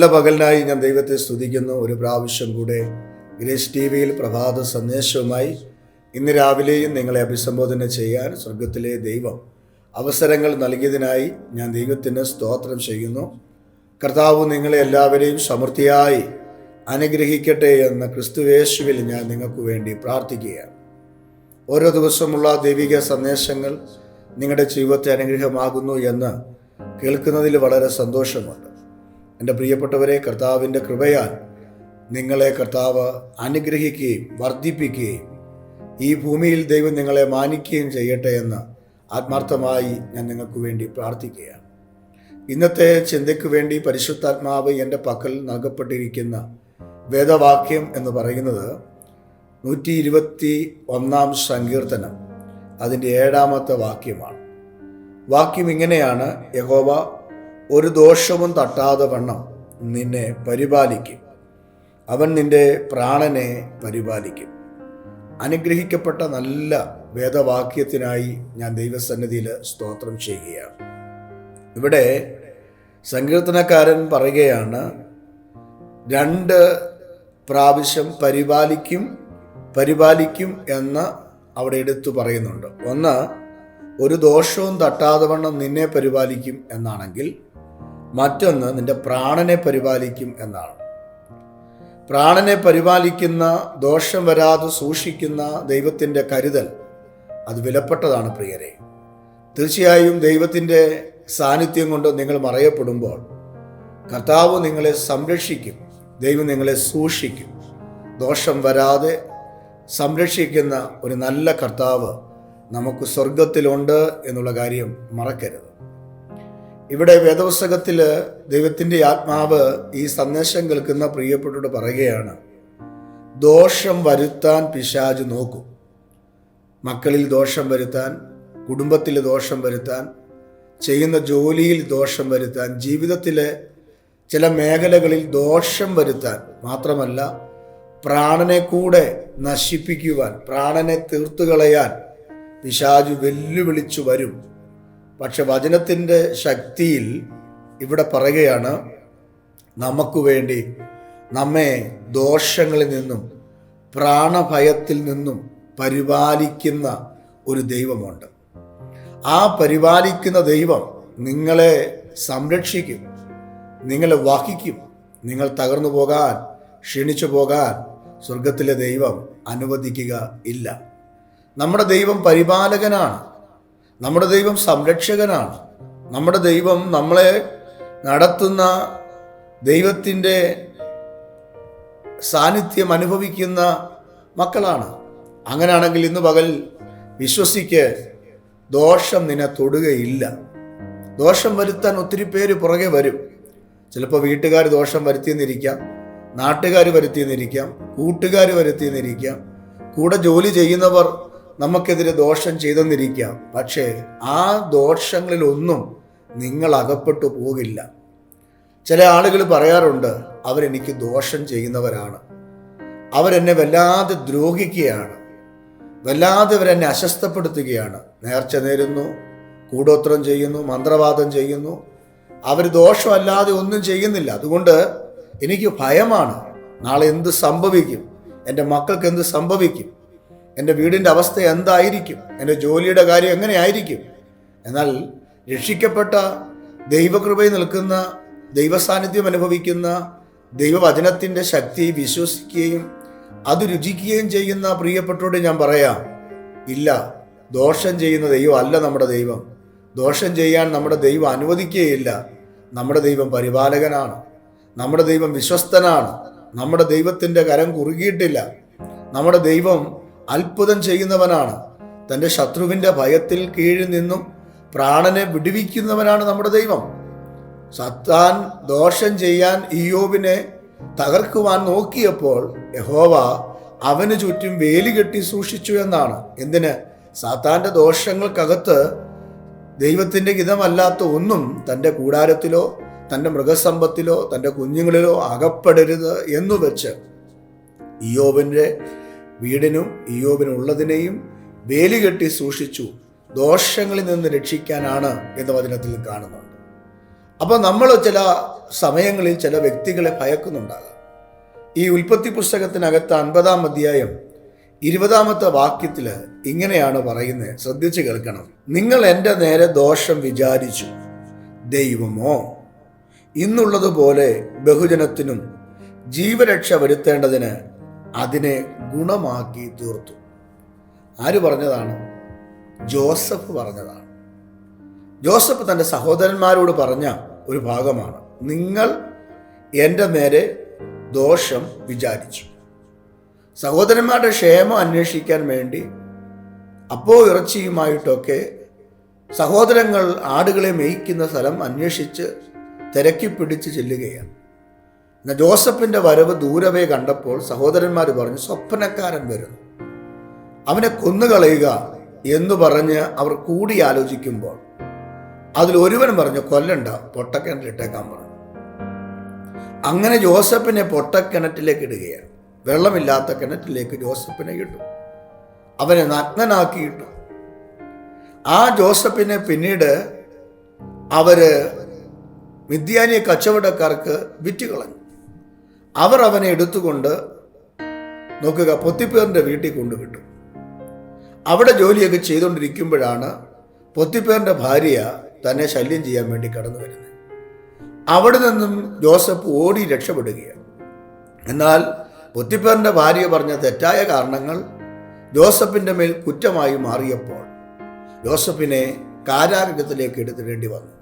നല്ല പകലിനായി ഞാൻ ദൈവത്തെ സ്തുതിക്കുന്നു. ഒരു പ്രാവശ്യം കൂടെ ഗ്രേസ് ടി വിയിൽ പ്രഭാത സന്ദേശവുമായി ഇന്ന് രാവിലെയും നിങ്ങളെ അഭിസംബോധന ചെയ്യാൻ സ്വർഗത്തിലെ ദൈവം അവസരങ്ങൾ നൽകിയതിനായി ഞാൻ ദൈവത്തിന് സ്തോത്രം ചെയ്യുന്നു. കർത്താവ് നിങ്ങളെ എല്ലാവരെയും സമൃദ്ധിയായി അനുഗ്രഹിക്കട്ടെ എന്ന ക്രിസ്തുവേശുവിൽ ഞാൻ നിങ്ങൾക്ക് വേണ്ടി പ്രാർത്ഥിക്കുകയാണ്. ഓരോ ദിവസമുള്ള ദൈവിക സന്ദേശങ്ങൾ നിങ്ങളുടെ ജീവിതത്തെ അനുഗ്രഹമാകുന്നു എന്ന് കേൾക്കുന്നതിൽ വളരെ സന്തോഷമുണ്ട്. എന്റെ പ്രിയപ്പെട്ടവരെ കർത്താവിന്റെ കൃപയാൽ നിങ്ങളെ കർത്താവ് അനുഗ്രഹിക്കുകയും വർദ്ധിപ്പിക്കുകയും ഈ ഭൂമിയിൽ ദൈവം നിങ്ങളെ മാനിക്കുകയും ചെയ്യട്ടെ എന്ന് ആത്മാർത്ഥമായി ഞാൻ നിങ്ങൾക്ക് വേണ്ടി പ്രാർത്ഥിക്കുകയാണ്. ഇന്നത്തെ ചിന്തയ്ക്ക് വേണ്ടി പരിശുദ്ധാത്മാവ് എന്റെ പക്കൽ നൽകപ്പെട്ടിരിക്കുന്ന വേദവാക്യം എന്ന് പറയുന്നത് നൂറ്റി ഇരുപത്തി ഒന്നാം സങ്കീർത്തനം. അതിന്റെ ഏഴാമത്തെ വാക്യമാണ്. വാക്യം ഇങ്ങനെയാണ്. യഹോവ ഒരു ദോഷവും തട്ടാതെ വണ്ണം നിന്നെ പരിപാലിക്കും. അവൻ നിന്റെ പ്രാണനെ പരിപാലിക്കും. അനുഗ്രഹിക്കപ്പെട്ട നല്ല വേദവാക്യത്തിനായി ഞാൻ ദൈവസന്നിധിയിൽ സ്തോത്രം ചെയ്യുകയാണ്. ഇവിടെ സങ്കീർത്തനക്കാരൻ പറയുകയാണ് രണ്ട് പ്രാവശ്യം പരിപാലിക്കും പരിപാലിക്കും എന്ന് അവിടെ എടുത്തു പറയുന്നുണ്ട്. ഒന്ന് ഒരു ദോഷവും തട്ടാതെ വണ്ണം നിന്നെ പരിപാലിക്കും എന്നാണെങ്കിൽ മറ്റൊന്ന് നിന്റെ പ്രാണനെ പരിപാലിക്കും എന്നാണ്. പ്രാണനെ പരിപാലിക്കുന്ന ദോഷം വരാതെ സൂക്ഷിക്കുന്ന ദൈവത്തിന്റെ കരുതൽ അത് വിലപ്പെട്ടതാണ് പ്രിയരെ. തീർച്ചയായും ദൈവത്തിന്റെ സാന്നിധ്യം കൊണ്ട് നിങ്ങൾ മറയപ്പെടുമ്പോൾ കർത്താവ് നിങ്ങളെ സംരക്ഷിക്കും ദൈവം നിങ്ങളെ സൂക്ഷിക്കും. ദോഷം വരാതെ സംരക്ഷിക്കുന്ന ഒരു നല്ല കർത്താവ് നമുക്ക് സ്വർഗത്തിലുണ്ട് എന്നുള്ള കാര്യം മറക്കരുത്. ഇവിടെ വേദപുസ്തകത്തിൽ ദൈവത്തിന്റെ ആത്മാവ് ഈ സന്ദേശം കേൾക്കുന്ന പ്രിയപ്പെട്ടോട് പറയുകയാണ് ദോഷം വരുത്താൻ പിശാജ് നോക്കും. മക്കളിൽ ദോഷം വരുത്താൻ കുടുംബത്തിൽ ദോഷം വരുത്താൻ ചെയ്യുന്ന ജോലിയിൽ ദോഷം വരുത്താൻ ജീവിതത്തിലെ ചില മേഖലകളിൽ ദോഷം വരുത്താൻ മാത്രമല്ല പ്രാണനെ കൂടെ നശിപ്പിക്കുവാൻ പ്രാണനെ തീർത്തു കളയാൻ പിശാജു വെല്ലുവിളിച്ചു വരും. പക്ഷെ വചനത്തിന്റെ ശക്തിയിൽ ഇവിടെ പറയുകയാണ് നമുക്ക് വേണ്ടി നമ്മെ ദോഷങ്ങളിൽ നിന്നും പ്രാണഭയത്തിൽ നിന്നും പരിപാലിക്കുന്ന ഒരു ദൈവമുണ്ട്. ആ പരിപാലിക്കുന്ന ദൈവം നിങ്ങളെ സംരക്ഷിക്കും നിങ്ങളെ വഹിക്കും. നിങ്ങൾ തകർന്നു പോകാൻ ക്ഷീണിച്ചു പോകാൻ സ്വർഗത്തിലെ ദൈവം അനുവദിക്കുക ഇല്ല. നമ്മുടെ ദൈവം പരിപാലകനാണ്. നമ്മുടെ ദൈവം സംരക്ഷകനാണ്. നമ്മുടെ ദൈവം നമ്മളെ നടത്തുന്ന ദൈവത്തിന്റെ സാന്നിധ്യം അനുഭവിക്കുന്ന മക്കളാണ്. അങ്ങനെയാണെങ്കിൽ ഇന്ന് പകൽ വിശ്വസിക്ക് ദോഷം നിന്നെ തൊടുകയില്ല. ദോഷം വരുത്താൻ ഒത്തിരി പേര് പുറകെ വരും. ചിലപ്പോൾ വീട്ടുകാർ ദോഷം വരുത്തിയെന്നിരിക്കാം നാട്ടുകാർ വരുത്തിയെന്നിരിക്കാം കൂട്ടുകാർ വരുത്തിയെന്നിരിക്കാം കൂടെ ജോലി ചെയ്യുന്നവർ നമുക്കെതിരെ ദോഷം ചെയ്തെന്നിരിക്കാം പക്ഷേ ആ ദോഷങ്ങളിലൊന്നും നിങ്ങൾ അകപ്പെട്ടു പോകില്ല. ചില ആളുകൾ പറയാറുണ്ട് അവരെനിക്ക് ദോഷം ചെയ്യുന്നവരാണ്. അവരെന്നെ വല്ലാതെ ദ്രോഹിക്കുകയാണ്. വല്ലാതെ അവരെന്നെ അസ്വസ്ഥപ്പെടുത്തുകയാണ്. നേർച്ച നേരുന്നു കൂടോത്രം ചെയ്യുന്നു മന്ത്രവാദം ചെയ്യുന്നു. അവർ ദോഷമല്ലാതെ ഒന്നും ചെയ്യുന്നില്ല. അതുകൊണ്ട് എനിക്ക് ഭയമാണ്. നാളെ എന്ത് സംഭവിക്കും? എന്റെ മക്കൾക്ക് എന്ത് സംഭവിക്കും? എന്റെ വീടിന്റെ അവസ്ഥ എന്തായിരിക്കും? എന്റെ ജോലിയുടെ കാര്യം എങ്ങനെയായിരിക്കും? എന്നാൽ രക്ഷിക്കപ്പെട്ട ദൈവകൃപയിൽ നിൽക്കുന്ന ദൈവസാന്നിധ്യം അനുഭവിക്കുന്ന ദൈവവചനത്തിന്റെ ശക്തി വിശ്വസിക്കുകയും അത് രുചിക്കുകയും ചെയ്യുന്ന പ്രിയപ്പെട്ടോട് ഞാൻ പറയാം ഇല്ല ദോഷം ചെയ്യുന്ന ദൈവം അല്ല നമ്മുടെ ദൈവം. ദോഷം ചെയ്യാൻ നമ്മുടെ ദൈവം അനുവദിക്കുകയില്ല. നമ്മുടെ ദൈവം പരിപാലകനാണ്. നമ്മുടെ ദൈവം വിശ്വസ്തനാണ്. നമ്മുടെ ദൈവത്തിന്റെ കരം കുറുകിയിട്ടില്ല. നമ്മുടെ ദൈവം അത്ഭുതം ചെയ്യുന്നവനാണ്. തന്റെ ശത്രുവിന്റെ ഭയത്തിൽ കീഴിൽ നിന്നും പ്രാണനെ വിടുവിക്കുന്നവനാണ് നമ്മുടെ ദൈവം. സത്താൻ ദോഷം ചെയ്യാൻ ഇയോബിനെ തകർക്കുവാൻ നോക്കിയപ്പോൾ യഹോവ അവന് ചുറ്റും വേലി കെട്ടി സൂക്ഷിച്ചു എന്നാണ്. എന്തിന്? സാത്താന്റെ ദോഷങ്ങൾക്കകത്ത് ദൈവത്തിന്റെ ഹിതമല്ലാത്ത ഒന്നും തന്റെ കൂടാരത്തിലോ തന്റെ മൃഗസമ്പത്തിലോ തന്റെ കുഞ്ഞുങ്ങളിലോ അകപ്പെടരുത് എന്നു വെച്ച് ഇയോബിന്റെ വീടിനും ഇയോബിനും ഉള്ളതിനെയും കെട്ടി സൂക്ഷിച്ചു ദോഷങ്ങളിൽ നിന്ന് രക്ഷിക്കാനാണ് എന്ന് വചനത്തിൽ കാണുന്നുണ്ട് അപ്പോൾ നമ്മൾ ചില സമയങ്ങളിൽ ചില വ്യക്തികളെ ഭയക്കുന്നുണ്ടാകാം. ഈ ഉൽപ്പത്തി പുസ്തകത്തിനകത്ത് അൻപതാം അധ്യായം ഇരുപതാമത്തെ വാക്യത്തിൽ ഇങ്ങനെയാണ് പറയുന്നത്. ശ്രദ്ധിച്ച് കേൾക്കണം. നിങ്ങൾ എന്റെ നേരെ ദോഷം വിചാരിച്ചു ദൈവമോ? ഇന്നുള്ളതുപോലെ ബഹുജനത്തിനും ജീവരക്ഷ വരുത്തേണ്ടതിന് അതിനെ ഗുണമാക്കി തീർത്തു. ആര് പറഞ്ഞതാണ്? ജോസഫ് പറഞ്ഞതാണ്. ജോസഫ് തന്റെ സഹോദരന്മാരോട് പറഞ്ഞ ഒരു ഭാഗമാണ്. നിങ്ങൾ എന്റെ നേരെ ദോഷം വിചാരിച്ചു. സഹോദരന്മാരുടെ ക്ഷേമം അന്വേഷിക്കാൻ വേണ്ടി അപ്പോ ഇറച്ചിയുമായിട്ടൊക്കെ സഹോദരങ്ങൾ ആടുകളെ മേയ്ക്കുന്ന സ്ഥലം അന്വേഷിച്ച് തിരക്കി പിടിച്ച് ചെല്ലുകയാണ്. എന്നാൽ ജോസഫിന്റെ വരവ് ദൂരവേ കണ്ടപ്പോൾ സഹോദരന്മാർ പറഞ്ഞു സ്വപ്നക്കാരൻ വരുന്നു. അവനെ കൊന്നുകളയുക എന്ന് പറഞ്ഞ് അവർ കൂടി ആലോചിക്കുമ്പോൾ അതിൽ ഒരുവൻ പറഞ്ഞു കൊല്ലണ്ട പൊട്ടക്കിണറ്റിലിട്ടേക്കാൻ പറഞ്ഞു. അങ്ങനെ ജോസഫിനെ പൊട്ടക്കിണറ്റിലേക്ക് ഇടുകയാണ്. വെള്ളമില്ലാത്ത കിണറ്റിലേക്ക് ജോസഫിനെ ഇട്ടു. അവനെ നഗ്നനാക്കിയിട്ടു ആ ജോസഫിനെ പിന്നീട് അവർ മിഥ്യാനിയ കച്ചവടക്കാർക്ക് വിറ്റുകളഞ്ഞു. അവർ അവനെ എടുത്തുകൊണ്ട് നോക്കുക പൊത്തിപ്പേറിന്റെ വീട്ടിൽ കൊണ്ടുവിട്ടു. അവിടെ ജോലിയൊക്കെ ചെയ്തുകൊണ്ടിരിക്കുമ്പോഴാണ് പൊത്തിപ്പേറിന്റെ ഭാര്യ തന്നെ ശല്യം ചെയ്യാൻ വേണ്ടി കടന്നു വരുന്നത്. അവിടെ നിന്നും ജോസഫ് ഓടി രക്ഷപ്പെടുകയാണ്. എന്നാൽ പൊത്തിപ്പേറിന്റെ ഭാര്യ പറഞ്ഞ തെറ്റായ കാരണങ്ങൾ ജോസഫിന്റെ മേൽ കുറ്റമായി മാറിയപ്പോൾ ജോസഫിനെ കാരാഗ്രഹത്തിലേക്ക് എടുത്തിടേണ്ടി വന്നു.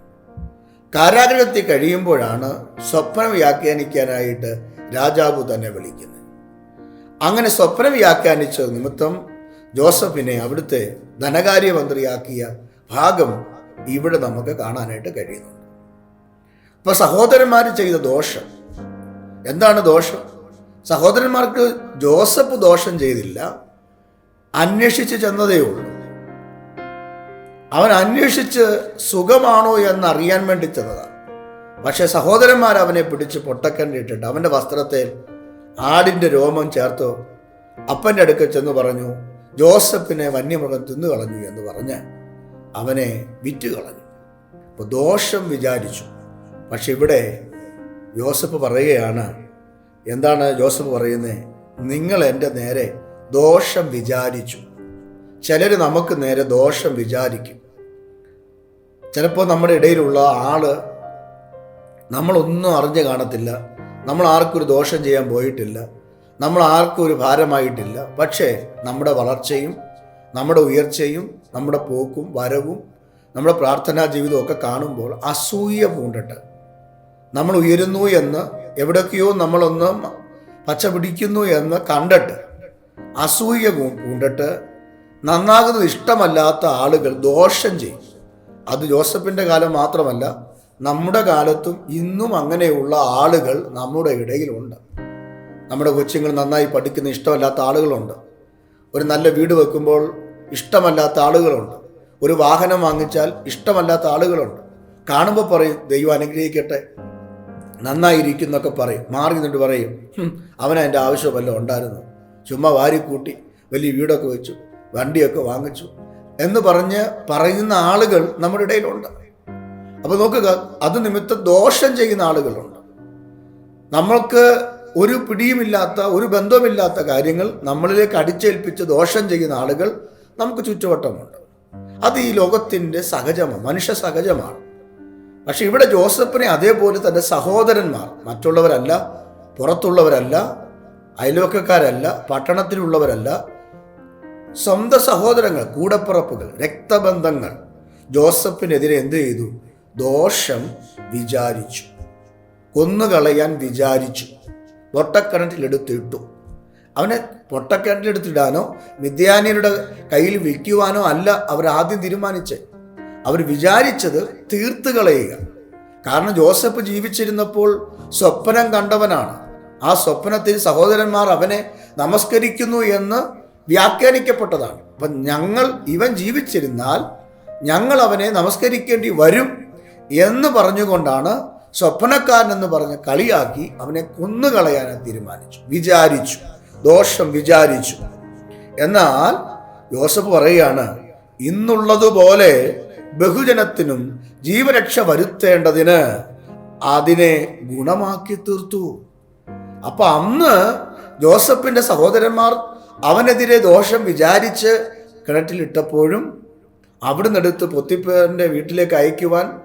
കാരാഗ്രഹത്തിൽ കഴിയുമ്പോഴാണ് സ്വപ്നം വ്യാഖ്യാനിക്കാനായിട്ട് രാജാവ് തന്നെ വിളിക്കുന്നത് അങ്ങനെ സ്വപ്നം വ്യാഖ്യാനിച്ച നിമിത്തം ജോസഫിനെ അവിടുത്തെ ധനകാര്യമന്ത്രിയാക്കിയ ഭാഗം ഇവിടെ നമുക്ക് കാണാനായിട്ട് കഴിയുന്നുണ്ട്. ഇപ്പൊ സഹോദരന്മാർ ചെയ്ത ദോഷം. എന്താണ് ദോഷം? സഹോദരന്മാർക്ക് ജോസഫ് ദോഷം ചെയ്തില്ല. അന്വേഷിച്ച് ചെന്നതേ ഉള്ളൂ. അവൻ അന്വേഷിച്ച് സുഖമാണോ എന്ന് അറിയാൻ വേണ്ടി ചെന്നതാണ്. പക്ഷെ സഹോദരന്മാർ അവനെ പിടിച്ച് പൊട്ടക്കണ്ടിട്ടിട്ട് അവന്റെ വസ്ത്രത്തിൽ ആടിന്റെ രോമം ചേർത്തു അപ്പന്റെ അടുക്കൽ ചെന്ന് പറഞ്ഞു ജോസഫിനെ വന്യമൃഗം തിന്നു കളഞ്ഞു എന്ന് പറഞ്ഞ് അവനെ വിറ്റ് കളഞ്ഞു അപ്പോൾ ദോഷം വിചാരിച്ചു. പക്ഷെ ഇവിടെ ജോസഫ് പറയുകയാണ് എന്താണ് ജോസഫ് പറയുന്നത് നിങ്ങൾ എന്റെ നേരെ ദോഷം വിചാരിച്ചു. ചിലർ നമുക്ക് നേരെ ദോഷം വിചാരിക്കും. ചിലപ്പോൾ നമ്മുടെ ഇടയിലുള്ള ആൾ നമ്മളൊന്നും അറിഞ്ഞു കാണത്തില്ല. നമ്മൾ ആർക്കും ഒരു ദോഷം ചെയ്യാൻ പോയിട്ടില്ല. നമ്മൾ ആർക്കും ഒരു ഭാരമായിട്ടില്ല. പക്ഷേ നമ്മുടെ വളർച്ചയും നമ്മുടെ ഉയർച്ചയും നമ്മുടെ പോക്കും വരവും നമ്മുടെ പ്രാർത്ഥനാ ജീവിതവും ഒക്കെ കാണുമ്പോൾ അസൂയ പൂണ്ടിട്ട് നമ്മൾ ഉയരുന്നു എന്ന് എവിടൊക്കെയോ നമ്മളൊന്ന് പച്ച പിടിക്കുന്നു എന്ന് കണ്ടിട്ട് അസൂയ പൂണ്ടിട്ട് നന്നാകുന്നത് ഇഷ്ടമല്ലാത്ത ആളുകൾ ദോഷം ചെയ്യും. അത് ജോസഫിന്റെ കാലം മാത്രമല്ല നമ്മുടെ കാലത്തും ഇന്നും അങ്ങനെയുള്ള ആളുകൾ നമ്മുടെ ഇടയിലുണ്ട്. നമ്മുടെ കൊച്ചുങ്ങൾ നന്നായി പഠിക്കുന്ന ഇഷ്ടമല്ലാത്ത ആളുകളുണ്ട്. ഒരു നല്ല വീട് വെക്കുമ്പോൾ ഇഷ്ടമല്ലാത്ത ആളുകളുണ്ട്. ഒരു വാഹനം വാങ്ങിച്ചാൽ ഇഷ്ടമല്ലാത്ത ആളുകളുണ്ട്. കാണുമ്പോൾ പറയും ദൈവം അനുഗ്രഹിക്കട്ടെ. നന്നായിരിക്കുന്നൊക്കെ പറയും. മാറി നിന്നിട്ട് പറയും അവനതിന്റെ ആവശ്യമല്ല ഉണ്ടായിരുന്നു. ചുമ്മാ വാരിക്കൂട്ടി വലിയ വീടൊക്കെ വെച്ചു വണ്ടിയൊക്കെ വാങ്ങിച്ചു. എന്ന് പറഞ്ഞ് പറയുന്ന ആളുകൾ നമ്മുടെ ഇടയിലുണ്ട്. അപ്പോൾ നോക്കുക അത് നിമിത്തം ദോഷം ചെയ്യുന്ന ആളുകളുണ്ട്. നമ്മൾക്ക് ഒരു പിടിയുമില്ലാത്ത ഒരു ബന്ധവുമില്ലാത്ത കാര്യങ്ങൾ നമ്മളിലേക്ക് അടിച്ചേൽപ്പിച്ച് ദോഷം ചെയ്യുന്ന ആളുകൾ നമുക്ക് ചുറ്റുവട്ടമുണ്ട്. അത് ഈ ലോകത്തിന്റെ സഹജമാണ് മനുഷ്യ സഹജമാണ്. പക്ഷെ ഇവിടെ ജോസഫിനെ അതേപോലെ തന്റെ സഹോദരന്മാർ മറ്റുള്ളവരല്ല പുറത്തുള്ളവരല്ല അയൽവക്കക്കാരല്ല പട്ടണത്തിലുള്ളവരല്ല സ്വന്തം സഹോദരങ്ങൾ കൂടപ്പിറപ്പുകൾ രക്തബന്ധങ്ങൾ ജോസഫിനെതിരെ എന്ത് ചെയ്തു? ദോഷം വിചാരിച്ചു. കൊന്നുകളയാൻ വിചാരിച്ചു. പൊട്ടക്കിണറ്റിലെടുത്തിട്ടു. അവനെ പൊട്ടക്കിണറ്റിലെടുത്തിടാനോ മിഥ്യാനിയുടെ കയ്യിൽ വിൽക്കുവാനോ അല്ല അവർ ആദ്യം തീരുമാനിച്ചത് അവർ വിചാരിച്ചത് തീർത്ത് കളയുക. കാരണം ജോസഫ് ജീവിച്ചിരുന്നപ്പോൾ സ്വപ്നം കണ്ടവനാണ്. ആ സ്വപ്നത്തിൽ സഹോദരന്മാർ അവനെ നമസ്കരിക്കുന്നു എന്ന് വ്യാഖ്യാനിക്കപ്പെട്ടതാണ്. അപ്പം ഞങ്ങൾ ഇവൻ ജീവിച്ചിരുന്നാൽ ഞങ്ങൾ അവനെ നമസ്കരിക്കേണ്ടി വരും എന്ന് പറഞ്ഞുകൊണ്ടാണ് സ്വപ്നക്കാരൻ എന്ന് പറഞ്ഞ് കളിയാക്കി അവനെ കൊന്നുകളയാൻ തീരുമാനിച്ചു. വിചാരിച്ചു. ദോഷം വിചാരിച്ചു. എന്നാൽ ജോസഫ് പറയുകയാണ് ഇന്നുള്ളതുപോലെ ബഹുജനത്തിനും ജീവരക്ഷ വരുത്തേണ്ടതിന് അതിനെ ഗുണമാക്കി തീർത്തു. അപ്പൊ അന്ന് ജോസഫിന്റെ സഹോദരന്മാർ അവനെതിരെ ദോഷം വിചാരിച്ച് കിണറ്റിലിട്ടപ്പോഴും അവിടുന്ന് എടുത്ത് പൊത്തിപ്പേറിന്റെ വീട്ടിലേക്ക് അയക്കുവാൻ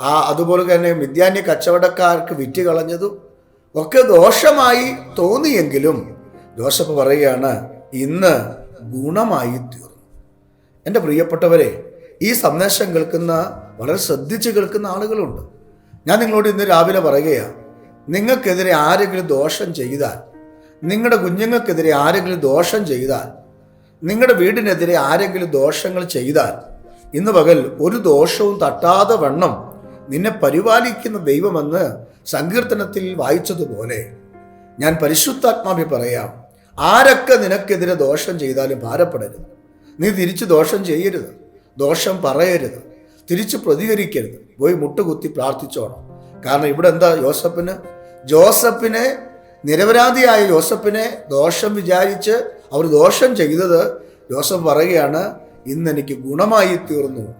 ആ അതുപോലെ തന്നെ മിഥ്യാന്യ കച്ചവടക്കാർക്ക് വിറ്റ് കളഞ്ഞതും ഒക്കെ ദോഷമായി തോന്നിയെങ്കിലും ജോസഫ് പറയുകയാണ് ഇന്ന് ഗുണമായി തീർന്നു. എന്റെ പ്രിയപ്പെട്ടവരെ ഈ സന്ദേശം കേൾക്കുന്ന വളരെ ശ്രദ്ധിച്ച് കേൾക്കുന്ന ആളുകളുണ്ട്. ഞാൻ നിങ്ങളോട് ഇന്ന് രാവിലെ പറയുകയാണ് നിങ്ങൾക്കെതിരെ ആരെങ്കിലും ദോഷം ചെയ്താൽ നിങ്ങളുടെ കുഞ്ഞുങ്ങൾക്കെതിരെ ആരെങ്കിലും ദോഷം ചെയ്താൽ നിങ്ങളുടെ വീടിനെതിരെ ആരെങ്കിലും ദോഷങ്ങൾ ചെയ്താൽ ഇന്ന് പകൽ ഒരു ദോഷവും തട്ടാതെ വണ്ണം നിന്നെ പരിപാലിക്കുന്ന ദൈവമെന്ന് സങ്കീർത്തനത്തിൽ വായിച്ചതുപോലെ ഞാൻ പരിശുദ്ധാത്മാവി പറയാം ആരൊക്കെ നിനക്കെതിരെ ദോഷം ചെയ്താലും ഭാരപ്പെടരുത്. നീ തിരിച്ച് ദോഷം ചെയ്യരുത് ദോഷം പറയരുത് തിരിച്ച് പ്രതികരിക്കരുത്. പോയി മുട്ടുകുത്തി പ്രാർത്ഥിച്ചോണം. കാരണം ഇവിടെ എന്താ ജോസഫിന് ജോസഫിനെ നിരപരാധിയായ ജോസഫിനെ ദോഷം വിചാരിച്ച് അവർ ദോഷം ചെയ്തത് ജോസഫ് പറയുകയാണ് ഇന്ന് എനിക്ക് ഗുണമായി തീർന്നു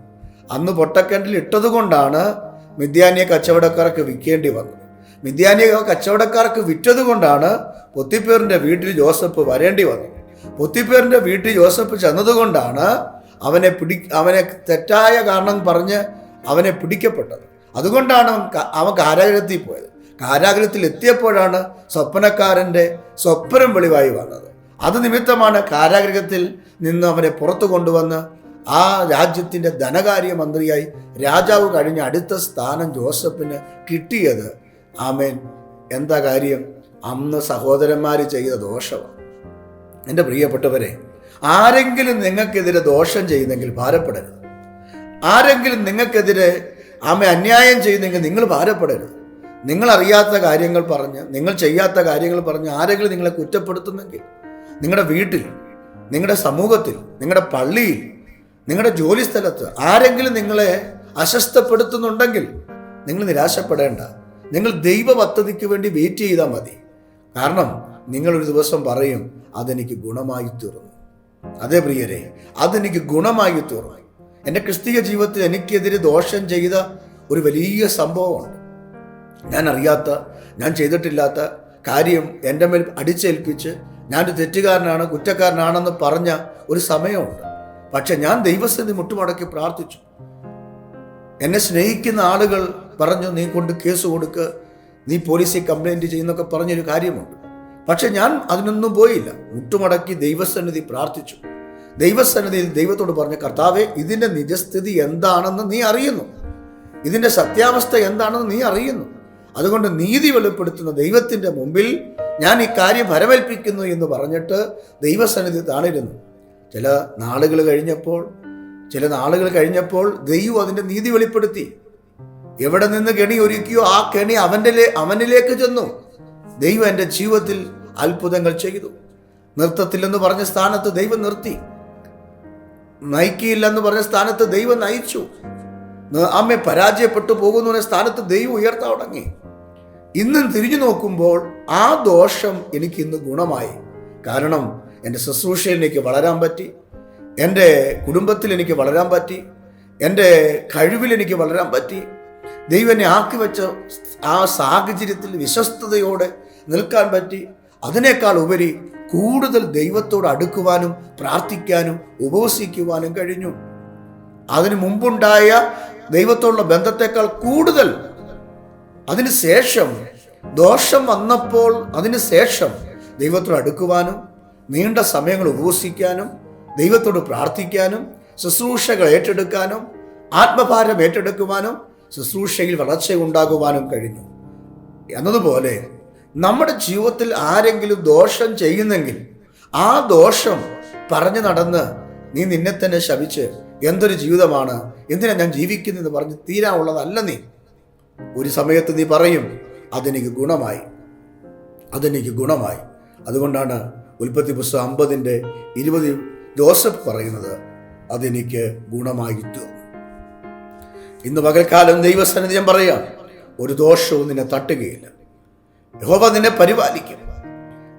അന്ന് പൊട്ടക്കണ്ടിൽ ഇട്ടതുകൊണ്ടാണ് മിഥ്യാനിയ കച്ചവടക്കാർക്ക് വിൽക്കേണ്ടി വന്നു. മിഥ്യാന്യ കച്ചവടക്കാർക്ക് വിറ്റതുകൊണ്ടാണ് പൊത്തിപ്പേറിന്റെ വീട്ടിൽ ജോസഫ് വരേണ്ടി വന്നത്. പൊത്തിപ്പേറിന്റെ വീട്ടിൽ ജോസഫ് ചെന്നതുകൊണ്ടാണ് അവനെ പിടി അവനെ തെറ്റായ കാരണം പറഞ്ഞ് അവനെ പിടിക്കപ്പെട്ടത്. അതുകൊണ്ടാണ് അവൻ അവൻ കാരാഗ്രഹത്തിൽ പോയത്. കാരാഗ്രഹത്തിൽ എത്തിയപ്പോഴാണ് സ്വപ്നക്കാരന്റെ സ്വപ്നം വെളിവായി വന്നത്. അത് നിമിത്തമാണ് കാരാഗ്രഹത്തിൽ നിന്ന് അവനെ പുറത്തു കൊണ്ടുവന്ന് ആ രാജ്യത്തിന്റെ ധനകാര്യ മന്ത്രിയായി രാജാവ് കഴിഞ്ഞ അടുത്ത സ്ഥാനം ജോസഫിന് കിട്ടിയത്. ആമേൻ. എന്താ കാര്യം? അന്ന് സഹോദരന്മാർ ചെയ്ത ദോഷമാണ് എന്റെ പ്രിയപ്പെട്ടവരെ ആരെങ്കിലും നിങ്ങൾക്കെതിരെ ദോഷം ചെയ്യുന്നെങ്കിൽ ഭാരപ്പെടരുത്. ആരെങ്കിലും നിങ്ങൾക്കെതിരെ ആമ അന്യായം ചെയ്യുന്നെങ്കിൽ നിങ്ങൾ ഭാരപ്പെടരുത്. നിങ്ങളറിയാത്ത കാര്യങ്ങൾ പറഞ്ഞ് നിങ്ങൾ ചെയ്യാത്ത കാര്യങ്ങൾ പറഞ്ഞ് ആരെങ്കിലും നിങ്ങളെ കുറ്റപ്പെടുത്തുന്നെങ്കിൽ നിങ്ങളുടെ വീട്ടിൽ നിങ്ങളുടെ സമൂഹത്തിൽ നിങ്ങളുടെ പള്ളിയിൽ നിങ്ങളുടെ ജോലി സ്ഥലത്ത് ആരെങ്കിലും നിങ്ങളെ അസ്വസ്ഥപ്പെടുത്തുന്നുണ്ടെങ്കിൽ നിങ്ങൾ നിരാശപ്പെടേണ്ട. നിങ്ങൾ ദൈവ പദ്ധതിക്ക് വേണ്ടി വെയിറ്റ് ചെയ്താൽ മതി. കാരണം നിങ്ങളൊരു ദിവസം പറയും അതെനിക്ക് ഗുണമായി തീർന്നു. അതേ പ്രിയരെ അതെനിക്ക് ഗുണമായി തീർന്നു. എന്റെ ക്രിസ്തീയ ജീവിതത്തിൽ എനിക്കെതിരെ ദോഷം ചെയ്ത ഒരു വലിയ സംഭവമുണ്ട്. ഞാൻ അറിയാത്ത ഞാൻ ചെയ്തിട്ടില്ലാത്ത കാര്യം എന്റെ മേൽ അടിച്ചേൽപ്പിച്ച് ഞാനൊരു തെറ്റുകാരനാണ് കുറ്റക്കാരനാണെന്ന് പറഞ്ഞ ഒരു സമയമുണ്ട്. പക്ഷെ ഞാൻ ദൈവസ്ഥിതി മുട്ടുമടക്കി പ്രാർത്ഥിച്ചു. എന്നെ സ്നേഹിക്കുന്ന ആളുകൾ പറഞ്ഞു നീ കൊണ്ട് കേസ് കൊടുക്ക് നീ പോലീസിൽ കംപ്ലൈന്റ് ചെയ്യുന്നൊക്കെ പറഞ്ഞൊരു കാര്യമുണ്ട്. പക്ഷെ ഞാൻ അതിനൊന്നും പോയില്ല. മുട്ടുമടക്കി ദൈവസന്നിധി പ്രാർത്ഥിച്ചു. ദൈവസന്നിധിയിൽ ദൈവത്തോട് പറഞ്ഞ കർത്താവെ ഇതിന്റെ നിജസ്ഥിതി എന്താണെന്ന് നീ അറിയുന്നു. ഇതിന്റെ സത്യാവസ്ഥ എന്താണെന്ന് നീ അറിയുന്നു. അതുകൊണ്ട് നീതി വെളിപ്പെടുത്തുന്ന ദൈവത്തിന്റെ മുമ്പിൽ ഞാൻ ഈ കാര്യം വരവേൽപ്പിക്കുന്നു എന്ന് പറഞ്ഞിട്ട് ദൈവസന്നിധി താണിരുന്നു. ചില നാളുകൾ കഴിഞ്ഞപ്പോൾ ചില നാളുകൾ കഴിഞ്ഞപ്പോൾ ദൈവം അതിന്റെ നീതി വെളിപ്പെടുത്തി. എവിടെ നിന്ന് കെണി ഒരുക്കിയോ ആ കെണി അവന്റെ അവനിലേക്ക് ചെന്നു. ദൈവം എന്റെ ജീവിതത്തിൽ അത്ഭുതങ്ങൾ ചെയ്തു. നൃത്തത്തില്ലെന്ന് പറഞ്ഞ സ്ഥാനത്ത് ദൈവം നിർത്തി. നയിക്കില്ലെന്ന് പറഞ്ഞ സ്ഥാനത്ത് ദൈവം നയിച്ചു. അമ്മ പരാജയപ്പെട്ടു പോകുന്നു എന്ന സ്ഥാനത്ത് ദൈവം ഉയർത്താൻ തുടങ്ങി. ഇന്നും തിരിഞ്ഞു നോക്കുമ്പോൾ ആ ദോഷം എനിക്ക് ഇന്ന് ഗുണമായി. കാരണം എന്റെ ശുശ്രൂഷയിൽ എനിക്ക് വളരാൻ പറ്റി. എന്റെ കുടുംബത്തിൽ എനിക്ക് വളരാൻ പറ്റി. എന്റെ കഴിവിൽ എനിക്ക് വളരാൻ പറ്റി. ദൈവം എന്നെ ആക്കി വെച്ച ആ സാഹചര്യത്തിൽ വിശ്വസ്തയോടെ നിൽക്കാൻ പറ്റി. അതിനേക്കാൾ ഉപരി കൂടുതൽ ദൈവത്തോട് അടുക്കുവാനും പ്രാർത്ഥിക്കാനും ഉപവസിക്കുവാനും കഴിഞ്ഞു. അതിനു മുമ്പുണ്ടായ ദൈവത്തോടുള്ള ബന്ധത്തെക്കാൾ കൂടുതൽ അതിനുശേഷം ദോഷം വന്നപ്പോൾ അതിനുശേഷം ദൈവത്തോട് അടുക്കുവാനും നീണ്ട സമയങ്ങൾ ഉപവസിക്കാനും ദൈവത്തോട് പ്രാർത്ഥിക്കാനും ശുശ്രൂഷകൾ ഏറ്റെടുക്കാനും ആത്മഭാരം ഏറ്റെടുക്കുവാനും ശുശ്രൂഷയിൽ വളർച്ച ഉണ്ടാകുവാനും കഴിഞ്ഞു. എന്നതുപോലെ നമ്മുടെ ജീവിതത്തിൽ ആരെങ്കിലും ദോഷം ചെയ്യുന്നെങ്കിൽ ആ ദോഷം പറഞ്ഞു നടന്ന് നീ നിന്നെ തന്നെ ശപിച്ച് എന്തൊരു ജീവിതമാണ് എന്തിനാ ഞാൻ ജീവിക്കുന്നതെന്ന് പറഞ്ഞ് തീരാനുള്ളതല്ല നീ. ഒരു സമയത്ത് നീ പറയും അതെനിക്ക് ഗുണമായി അതെനിക്ക് ഗുണമായി. അതുകൊണ്ടാണ് ഉൽപ്പത്തി പുസ്തകം അമ്പതിന്റെ ഇരുപത് ജോസഫ് പറയുന്നത് അതെനിക്ക് ഗുണമായി തീർന്നു. ഇന്ന് പകൽക്കാലം ദൈവസന്നിധി ഞാൻ പറയാം ഒരു ദോഷവും നിന്നെ തട്ടുകയില്ല. യഹോവ നിന്നെ പരിപാലിക്കും.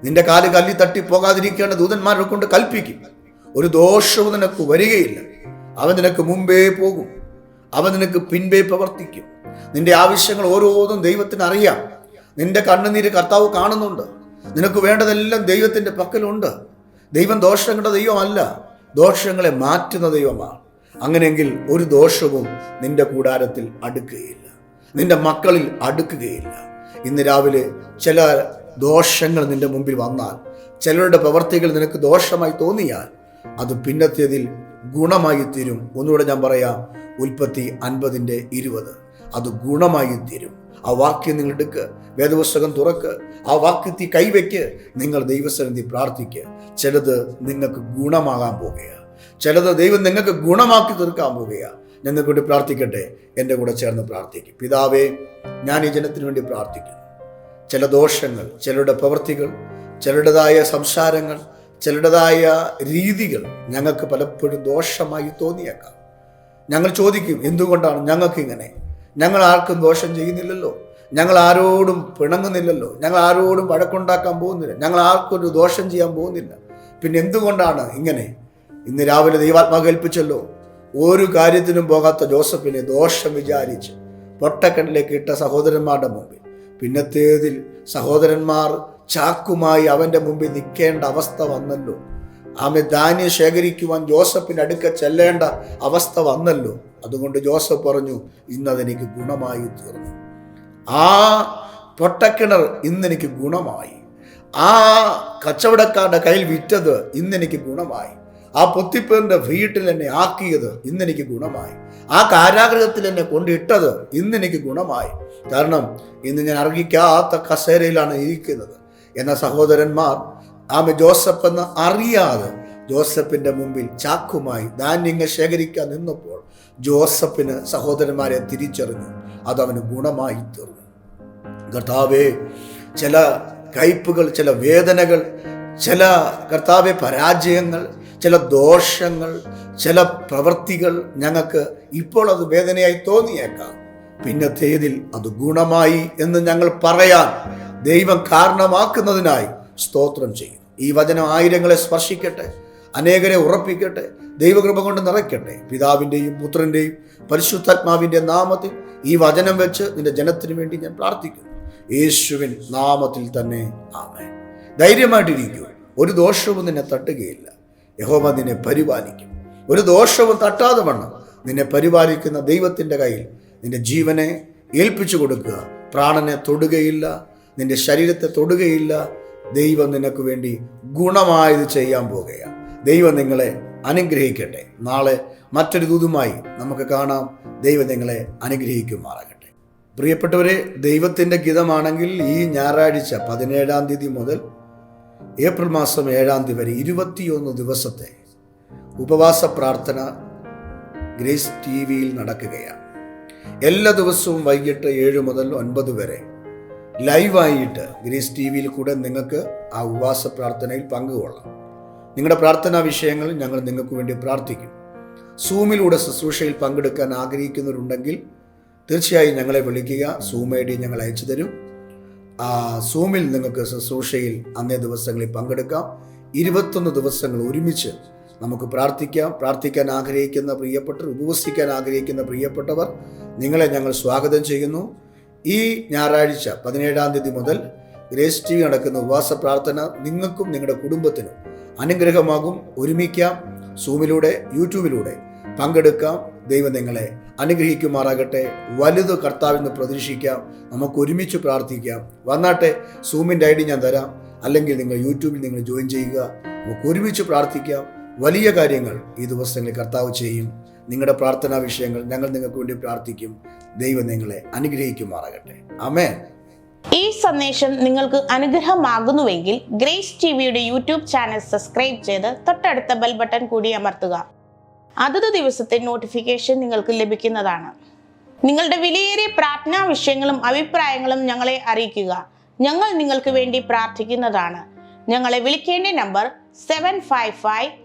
നിന്റെ കാൽ കല്ലി തട്ടി പോകാതിരിക്കേണ്ട ദൂതന്മാരെ കൊണ്ട് കൽപ്പിക്കും. ഒരു ദോഷവും നിനക്ക് വരികയില്ല. അവൻ നിനക്ക് മുമ്പേ പോകും. അവൻ നിനക്ക് പിൻപേ പ്രവർത്തിക്കും. നിന്റെ ആവശ്യങ്ങൾ ഓരോന്നും ദൈവത്തിന് അറിയാം. നിന്റെ കണ്ണുനീര് കർത്താവ് കാണുന്നുണ്ട്. നിനക്ക് വേണ്ടതെല്ലാം ദൈവത്തിന്റെ പക്കലുണ്ട്. ദൈവം ദോഷങ്ങളുടെ ദൈവമല്ല. ദോഷങ്ങളെ മാറ്റുന്ന ദൈവമാണ്. അങ്ങനെയെങ്കിൽ ഒരു ദോഷവും നിന്റെ കൂടാരത്തിൽ അടുക്കുകയില്ല. നിന്റെ മക്കളിൽ അടുക്കുകയില്ല. ഇന്ന് രാവിലെ ചില ദോഷങ്ങൾ നിന്റെ മുമ്പിൽ വന്നാൽ ചിലരുടെ പ്രവർത്തികൾ നിനക്ക് ദോഷമായി തോന്നിയാൽ അത് പിന്നത്തേതിൽ ഗുണമായി തീരും. ഒന്നുകൂടെ ഞാൻ പറയാം ഉൽപ്പത്തി അൻപതിന്റെ ഇരുപത്. അത് ഗുണമായി തീരും. ആ വാക്യം നിങ്ങൾ എടുക്കുക വേദപുസ്തകം തുറക്ക് ആ വാക്യത്തിൽ കൈവയ്ക്ക് നിങ്ങൾ ദൈവസന്നിധി പ്രാർത്ഥിക്കുക ചിലത് നിങ്ങൾക്ക് ഗുണമാകാൻ പോവുകയാണ് ചിലത് ദൈവം നിങ്ങൾക്ക് ഗുണമാക്കി തീർക്കാൻ പോവുകയാണ് ഞങ്ങൾക്ക് വേണ്ടി പ്രാർത്ഥിക്കട്ടെ എന്റെ കൂടെ ചേർന്ന് പ്രാർത്ഥിക്കും. പിതാവേ ഞാൻ ഈ ജനത്തിന് വേണ്ടി പ്രാർത്ഥിക്കുന്നു. ചില ദോഷങ്ങൾ ചിലരുടെ പ്രവൃത്തികൾ ചിലരുടേതായ സംസാരങ്ങൾ ചിലരുടേതായ രീതികൾ ഞങ്ങൾക്ക് പലപ്പോഴും ദോഷമായി തോന്നിയേക്കാം. ഞങ്ങൾ ചോദിക്കും എന്തുകൊണ്ടാണ് ഞങ്ങൾക്ക് ഇങ്ങനെ? ഞങ്ങൾ ആർക്കും ദോഷം ചെയ്യുന്നില്ലല്ലോ. ഞങ്ങൾ ആരോടും പിണങ്ങുന്നില്ലല്ലോ. ഞങ്ങൾ ആരോടും വഴക്കുണ്ടാക്കാൻ പോകുന്നില്ല. ഞങ്ങൾ ആർക്കും ഒരു ദോഷം ചെയ്യാൻ പോകുന്നില്ല. പിന്നെ എന്തുകൊണ്ടാണ് ഇങ്ങനെ? ഇന്ന് രാവിലെ ദൈവാത്മാ കൽപ്പിച്ചല്ലോ ഒരു കാര്യത്തിനും പോകാത്ത ജോസഫിനെ ദോഷം വിചാരിച്ച് പൊട്ടക്കണ്ണിലേക്ക് ഇട്ട സഹോദരന്മാരുടെ മുമ്പിൽ. പിന്നത്തേതിൽ സഹോദരന്മാർ ചാക്കുമായി അവന്റെ മുമ്പിൽ നിൽക്കേണ്ട അവസ്ഥ വന്നല്ലോ. ആമെ ധാന്യം ശേഖരിക്കുവാൻ ജോസഫിന്റെ അടുക്ക ചെല്ലേണ്ട അവസ്ഥ വന്നല്ലോ. അതുകൊണ്ട് ജോസഫ് പറഞ്ഞു ഇന്നതെനിക്ക് ഗുണമായി തീർന്നു. ആ പൊട്ടക്കിണർ ഇന്നെനിക്ക് ഗുണമായി. ആ കച്ചവടക്കാരുടെ കയ്യിൽ വിറ്റത് ഇന്നെനിക്ക് ഗുണമായി. ആ പൊത്തിപ്പേറിന്റെ വീട്ടിൽ എന്നെ ആക്കിയത് ഇന്നെനിക്ക് ഗുണമായി. ആ കാരാഗ്രഹത്തിൽ എന്നെ കൊണ്ടിട്ടത് ഇന്നെനിക്ക് ഗുണമായി. കാരണം ഇന്ന് ഞാൻ അർഹിക്കാത്ത കസേരയിലാണ് ഇരിക്കുന്നത്. എന്ന സഹോദരന്മാർ ആമ ജോസഫ് എന്ന് അറിയാതെ ജോസഫിന്റെ മുമ്പിൽ ചാക്കുമായി ധാന്യങ്ങൾ ശേഖരിക്കാൻ നിന്നപ്പോൾ ജോസഫിന് സഹോദരന്മാരെ തിരിച്ചറിഞ്ഞു. അതവന് ഗുണമായി തീർന്നു. കർത്താവേ ചില കയ്പുകൾ ചില വേദനകൾ ചില കർത്താവെ പരാജയങ്ങൾ ചില ദോഷങ്ങൾ ചില പ്രവൃത്തികൾ ഞങ്ങൾക്ക് ഇപ്പോൾ അത് വേദനയായി തോന്നിയേക്കാം. പിന്നത്തേതിൽ അത് ഗുണമായി എന്ന് ഞങ്ങൾ പറയാൻ ദൈവം കാരണമാക്കുന്നതിനായി സ്തോത്രം ചെയ്യും. ഈ വചനം ആയിരങ്ങളെ സ്പർശിക്കട്ടെ അനേകരെ ഉറപ്പിക്കട്ടെ ദൈവകൃപ കൊണ്ട് നിറയ്ക്കട്ടെ. പിതാവിന്റെയും പുത്രന്റെയും പരിശുദ്ധാത്മാവിന്റെ നാമത്തിൽ ഈ വചനം വെച്ച് നിന്റെ ജനത്തിന് വേണ്ടി ഞാൻ പ്രാർത്ഥിക്കുന്നു. യേശുവിൻ നാമത്തിൽ തന്നെ ആമേ ധൈര്യമായിട്ടിരിക്കൂ. ഒരു ദോഷവും നിന്നെ തട്ടുകയില്ല. യഹോവ നിന്നെ പരിപാലിക്കും. ഒരു ദോഷവും തട്ടാതെ വണ്ണം. നിന്നെ പരിപാലിക്കുന്ന ദൈവത്തിന്റെ കയ്യിൽ നിന്റെ ജീവനെ ഏൽപ്പിച്ചു കൊടുക്കുക. പ്രാണനെ തൊടുകയില്ല. നിന്റെ ശരീരത്തെ തൊടുകയില്ല. ദൈവം നിനക്ക് വേണ്ടി ഗുണമായത് ചെയ്യാൻ പോകുകയാണ്. ദൈവം നിങ്ങളെ അനുഗ്രഹിക്കട്ടെ. നാളെ മറ്റൊരു ദൂതുമായി നമുക്ക് കാണാം. ദൈവം നിങ്ങളെ അനുഗ്രഹിക്കുമാറാകട്ടെ. പ്രിയപ്പെട്ടവരെ ദൈവത്തിന്റെ ഗീതമാണെങ്കിൽ ഈ ഞായറാഴ്ച പതിനേഴാം തീയതി മുതൽ ഏപ്രിൽ മാസം ഏഴാം തീയതി വരെ ഇരുപത്തിയൊന്ന് ദിവസത്തെ ഉപവാസ പ്രാർത്ഥന ഗ്രേസ് ടി വിയിൽ നടക്കുകയാണ്. എല്ലാ ദിവസവും വൈകിട്ട് ഏഴ് മുതൽ ഒൻപത് വരെ ലൈവായിട്ട് ഗ്രേസ് ടി വിയിൽ കൂടെ നിങ്ങൾക്ക് ആ ഉപവാസ പ്രാർത്ഥനയിൽ പങ്കുകൊള്ളാം. നിങ്ങളുടെ പ്രാർത്ഥനാ വിഷയങ്ങൾ ഞങ്ങൾ നിങ്ങൾക്ക് വേണ്ടി പ്രാർത്ഥിക്കും. സൂമിലൂടെ ശുശ്രൂഷയിൽ പങ്കെടുക്കാൻ ആഗ്രഹിക്കുന്നവരുണ്ടെങ്കിൽ തീർച്ചയായും ഞങ്ങളെ വിളിക്കുക സൂം ഐ ഡി ഞങ്ങൾ അയച്ചു തരും. ആ സൂമിൽ നിങ്ങൾക്ക് ശുശ്രൂഷയിൽ അന്നേ ദിവസങ്ങളിൽ പങ്കെടുക്കാം. ഇരുപത്തൊന്ന് ദിവസങ്ങൾ ഒരുമിച്ച് നമുക്ക് പ്രാർത്ഥിക്കാം. പ്രാർത്ഥിക്കാൻ ആഗ്രഹിക്കുന്ന പ്രിയപ്പെട്ടവർ ഉപവസിക്കാൻ ആഗ്രഹിക്കുന്ന പ്രിയപ്പെട്ടവർ നിങ്ങളെ ഞങ്ങൾ സ്വാഗതം ചെയ്യുന്നു. ഈ ഞായറാഴ്ച പതിനേഴാം തീയതി മുതൽ ഗ്രേസ് ടി വി നടക്കുന്ന ഉപവാസ പ്രാർത്ഥന നിങ്ങൾക്കും നിങ്ങളുടെ കുടുംബത്തിനും അനുഗ്രഹമാകും. ഒരുമിക്കാം. സൂമിലൂടെ യൂട്യൂബിലൂടെ പങ്കെടുക്കാം. ദൈവം നിങ്ങളെ അനുഗ്രഹിക്കുമാറാകട്ടെ. വലുത് കർത്താവെന്ന് പ്രതീക്ഷിക്കാം. നമുക്ക് ഒരുമിച്ച് പ്രാർത്ഥിക്കാം. വന്നാട്ടെ സൂമിന്റെ ഐ ഡി ഞാൻ തരാം. അല്ലെങ്കിൽ നിങ്ങൾ യൂട്യൂബിൽ നിങ്ങൾ ജോയിൻ ചെയ്യുക. നമുക്ക് ഒരുമിച്ച് പ്രാർത്ഥിക്കാം. വലിയ കാര്യങ്ങൾ ഈ ദിവസങ്ങളിൽ കർത്താവ് ചെയ്യും. നിങ്ങളുടെ പ്രാർത്ഥനാ വിഷയങ്ങൾ ഞങ്ങൾ നിങ്ങൾക്ക് വേണ്ടി പ്രാർത്ഥിക്കും. ദൈവം നിങ്ങളെ അനുഗ്രഹിക്കുമാറാകട്ടെ. അമേ ഈ സന്ദേശം നിങ്ങൾക്ക് അനുഗ്രഹമാകുന്നുവെങ്കിൽ ഗ്രേസ് ടി വിയുടെ യൂട്യൂബ് ചാനൽ സബ്സ്ക്രൈബ് ചെയ്ത് തൊട്ടടുത്ത ബെൽ ബട്ടൺ കൂടി അമർത്തുക. അതത് ദിവസത്തെ നോട്ടിഫിക്കേഷൻ നിങ്ങൾക്ക് ലഭിക്കുന്നതാണ്. നിങ്ങളുടെ വിലയേറിയ പ്രാർത്ഥനാ വിഷയങ്ങളും അഭിപ്രായങ്ങളും ഞങ്ങളെ അറിയിക്കുക. ഞങ്ങൾ നിങ്ങൾക്ക് വേണ്ടി പ്രാർത്ഥിക്കുന്നതാണ്. ഞങ്ങളെ വിളിക്കേണ്ട number seven five five